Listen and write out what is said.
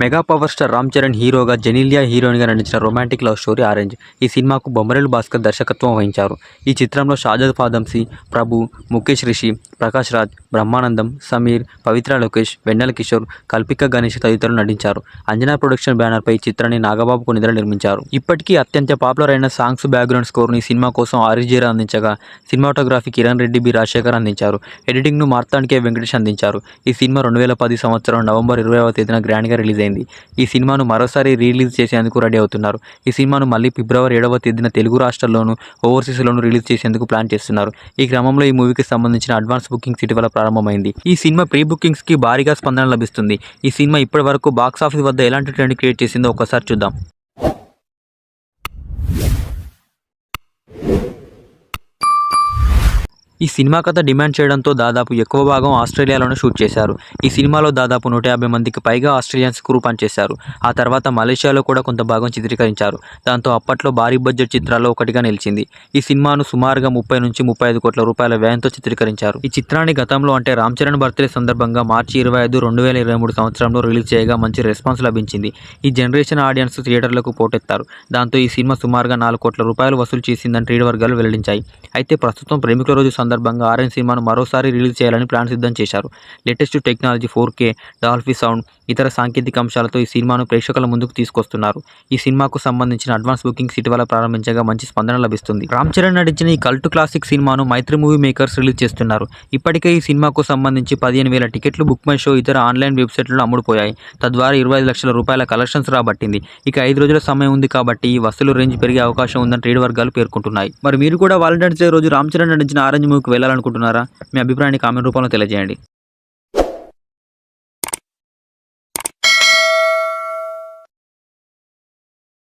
Mega power star Ram Charan హీరోగా జెనీలియా హీరోయిన్గా నటించిన రొమాంటిక్ లవ్ స్టోరీ ఆరెంజ్ ఈ సినిమాకు బొమ్మరేలు భాస్కర్ దర్శకత్వం వహించారు. ఈ చిత్రంలో షాజద్ ఫాదంసి ప్రభు ముఖేష్ రిషి ప్రకాష్ రాజ్ బ్రహ్మానందం సమీర్ పవిత్ర లోకేష్ వెన్నెల కిషోర్ కల్పిక గణేష్ తదితరులు నటించారు. అంజనా ప్రొడక్షన్ బ్యానర్పై ఈ చిత్రాన్ని నాగబాబు కొనిదల నిర్మించారు. ఇప్పటికీ అత్యంత పాపులర్ అయిన సాంగ్స్ బ్యాక్గ్రౌండ్ స్కోర్ని సినిమా కోసం ఆరిజీరా అందించగా సినిమాటోగ్రఫీ కిరణ్ రెడ్డి బి. రాజశేఖర్ అందించారు. ఎడిటింగ్ను మార్తాండ్కే వెంకటేష్ అందించారు. ఈ సినిమా రెండు వేల పది సంవత్సరం నవంబర్ ఇరవైవ తేదీన గ్రాండ్గా రిలీజ్ అయింది. ఈ సినిమాను మరోసారి రిలీజ్ చేసేందుకు రెడీ అవుతున్నారు. ఈ సినిమాను మళ్ళీ ఫిబ్రవరి ఏడవ తేదీన తెలుగు రాష్ట్రాల్లోనూ ఓవర్సీస్లోనూ రిలీజ్ చేసేందుకు ప్లాన్ చేస్తున్నారు. ఈ క్రమంలో ఈ మూవీకి సంబంధించిన అడ్వాన్స్ బుకింగ్స్ ఇటీవల ప్రారంభమైంది. ఈ సినిమా ప్రీ బుకింగ్స్కి భారీగా స్పందన లభిస్తుంది. ఈ సినిమా ఇప్పటి వరకు బాక్స్ ఆఫీస్ వద్ద ఎలాంటి ట్రెండ్ క్రియేట్ చేసిందో ఒకసారి చూద్దాం. ఈ సినిమా కథ డిమాండ్ చేయడంతో దాదాపు ఎక్కువ భాగం ఆస్ట్రేలియాలోనే షూట్ చేశారు. ఈ సినిమాలో దాదాపు నూట యాభై మందికి పైగా ఆస్ట్రేలియన్స్ క్రూ పనిచేశారు. ఆ తర్వాత మలేషియాలో కూడా కొంత భాగం చిత్రీకరించారు. దాంతో అప్పట్లో భారీ బడ్జెట్ చిత్రాల్లో ఒకటిగా నిలిచింది. ఈ సినిమాను సుమారుగా ముప్పై నుంచి ముప్పై ఐదు కోట్ల రూపాయల వ్యయంతో చిత్రీకరించారు. ఈ చిత్రాన్ని గతంలో అంటే రామ్ చరణ్ బర్త్డే సందర్భంగా మార్చి ఇరవై ఐదు రెండు వేల ఇరవై మూడు సంవత్సరంలో రిలీజ్ చేయగా మంచి రెస్పాన్స్ లభించింది. ఈ జనరేషన్ ఆడియన్స్ థియేటర్లకు పోటెత్తారు. దాంతో ఈ సినిమా సుమారుగా నాలుగు కోట్ల రూపాయలు వసూలు చేసిందని ట్రేడ్ వర్గాలు వెల్లడించాయి. అయితే ప్రస్తుతం ప్రేమికుల రోజు సందర్భంగా ఆరెంజ్ సినిమాను మరోసారి రిలీజ్ చేయాలని ప్లాన్ సిద్ధం చేశారు. Latest technology four K Dolby sound ఇతర సాంకేతిక అంశాలతో ఈ సినిమాను ప్రేక్షకుల ముందుకు తీసుకొస్తున్నారు. ఈ సినిమాకు సంబంధించిన అడ్వాన్స్ బుకింగ్స్ ఇటీవల ప్రారంభించగా మంచి స్పందన లభిస్తుంది. రామ్ చరణ్ నటించిన ఈ కల్ట్ క్లాసిక్ సినిమాను మైత్రి మూవీ మేకర్స్ రిలీజ్ చేస్తున్నారు. ఇప్పటికే ఈ సినిమాకు సంబంధించి పదిహేను వేల టికెట్లు బుక్ మై షో ఇతర ఆన్లైన్ వెబ్సైట్లలో అమ్ముడుపోయాయి. తద్వారా ఇరవై ఐదు లక్షల రూపాయల కలెక్షన్స్ రాబట్టింది. ఇక ఐదు రోజుల సమయం ఉంది కాబట్టి ఈ వసూలు రేంజ్ పెరిగే అవకాశం ఉందని ట్రేడ్ వర్గాలు పేర్కొంటున్నాయి. మరి మీరు కూడా వాలంటీర్స్ డే రోజు రామ్ చరణ్ నటించిన ఆరెంజ్ మూవీకి వెళ్ళాలనుకుంటున్నారా? మీ అభిప్రాయాన్ని కామెంట్ రూపంలో తెలియజేయండి.